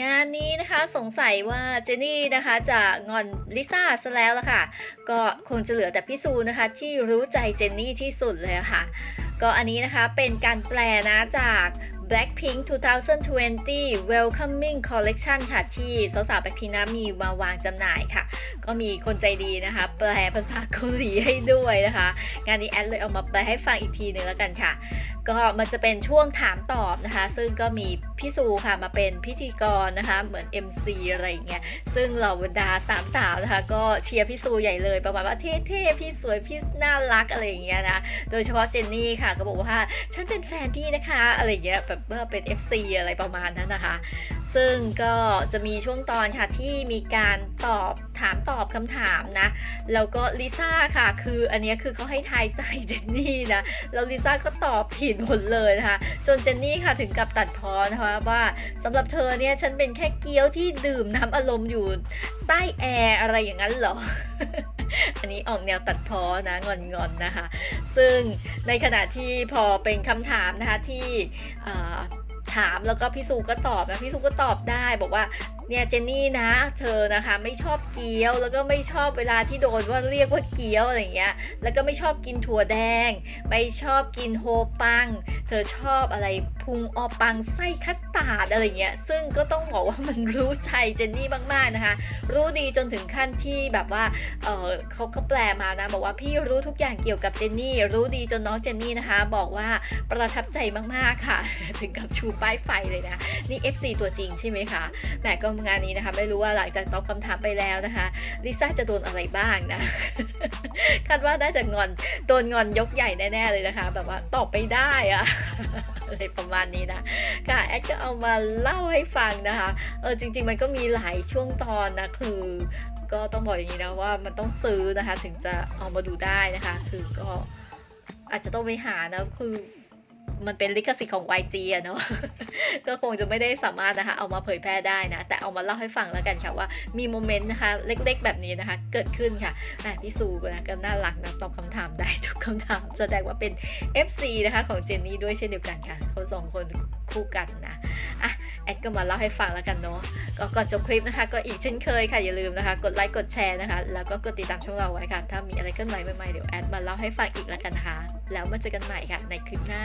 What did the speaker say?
งานนี้นะคะสงสัยว่าเจนนี่นะคะจะงอนลิซ่าซะแล้วล่ะค่ะ ก็คงจะเหลือแต่พี่ซูนะคะ ที่รู้ใจเจนนี่ที่สุดเลยะค่ะ ก็อันนี้นะคะเป็นการแปลนะจาก Blackpink 2020 Welcoming Collection ค่ะ ที่สาวๆ Blackpink นะมีมาวางจำหน่ายค่ะ ก็มีคนใจดีนะคะ แปลภาษาเกาหลีให้ด้วยนะคะ งานนี้แอดเลยเอามาแปลให้ฟังอีกทีหนึ่งแล้วกันค่ะ ก็มันจะเป็นช่วงถามตอบนะคะ ซึ่งก็มีพี่ซูค่ะมาเป็นพิธีกรนะคะ เหมือน MC อะไรอย่างเงี้ยซึ่งเหล่าบรรดาสามสาวนะคะ ก็เชียร์พี่ซูใหญ่เลยประมาณว่าเท่ๆพี่สวยพี่น่ารักอะไรอย่างเงี้ยนะโดยเฉพาะเจนนี่ค่ะก็บอกว่าฉันเป็นแฟนพี่นะคะ อะไรเงี้ยแบบเมื่อเป็น FC อะไรประมาณนั้นนะคะ ซึ่งก็จะมีช่วงตอนค่ะที่มีการตอบถามตอบคำถามนะ แล้วก็ลิซ่าค่ะ คืออันนี้คือเขาให้ทายใจเจนนี่นะ แล้วลิซ่าก็ตอบผิดหมดเลยนะคะ จนเจนนี่ค่ะถึงกับตัดพ้อนะคะว่าสำหรับเธอเนี่ยฉันเป็นแค่เกี๊ยวที่ดื่มน้ำอารมณ์อยู่ใต้แอร์อะไรอย่างนั้นเหรอ อันนี้ออกแนวตัดพ้อนะงอนๆนะคะ ซึ่งในขณะที่พอเป็นคำถามนะคะที่ ถามแล้วก็พี่ซูก็ตอบนะพี่ซูก็ตอบได้บอกว่าเนี่ยเจนนี่นะ เธอนะคะไม่ชอบเกี๊ยว แล้วก็ไม่ชอบเวลาที่โดนว่าเรียกว่าเกี๊ยวอะไรเงี้ยแล้วก็ไม่ชอบกินถั่วแดง ไม่ชอบกินโฮปัง เธอชอบอะไรพุงออปังไส้คัสตาร์ดอะไรเงี้ยซึ่งก็ต้องบอกว่ามันรู้ใจเจนนี่มากๆนะคะ รู้ดีจนถึงขั้นที่แบบว่าเออเขาก็แปลมานะบอกว่าพี่รู้ทุกอย่างเกี่ยวกับเจนนี่ รู้ดีจนน้องเจนนี่นะคะ บอกว่าประทับใจมากๆค่ะ ถึงกับชูป้ายไฟเลยนะนี่ FC ตัวจริงใช่ไหมคะแหมก็งานนี้นะคะ ไม่รู้ว่าหลังจากตอบคำถามไปแล้วนะคะลิซ่าจะโดนอะไรบ้างนะคาดว่าน่าจะงอนโดนงอนยกใหญ่แน่ๆเลยนะคะ แบบว่าตอบไปได้อะอะไรประมาณนี้นะค่ะแอดก็เอามาเล่าให้ฟังนะคะเออจริง ๆ มันก็มีหลายช่วงตอนนะคือก็ต้องบอกอย่างนี้นะว่ามันต้องซื้อนะคะ ถึงจะเอามาดูได้นะคะ คือก็อาจจะต้องไปหานะคือ มันเป็นลิขสิทธิ์ของ YG อะเนาะ ก็คงจะไม่ได้สามารถนะคะ เอามาเผยแพร่ได้นะ แต่เอามาเล่าให้ฟังแล้วกันค่ะว่ามีโมเมนต์นะคะ เล็กๆ แบบนี้นะคะ เกิดขึ้นค่ะแหมพี่ซูนะก็น่ารักนะตอบคำถามได้ทุกคำถาม แสดงว่าเป็น FC นะคะของเจนนี่ด้วยเช่นเดียวกันค่ะเขาสองคนคู่กันนะอะ แอดก็มาเล่าให้ฟังแล้วกันเนาะก็ก่อนจบคลิปนะคะ ก็อีกเช่นเคยค่ะ อย่าลืมนะคะ กดไลค์กดแชร์นะคะ แล้วก็กดติดตามช่องเราไว้ค่ะ ถ้ามีอะไรเคลื่อนไหวใหม่ๆเดี๋ยวแอดมาเล่าให้ฟังอีกแล้วกันนะคะ แล้วมาเจอกันใหม่ค่ะในคลิปหน้า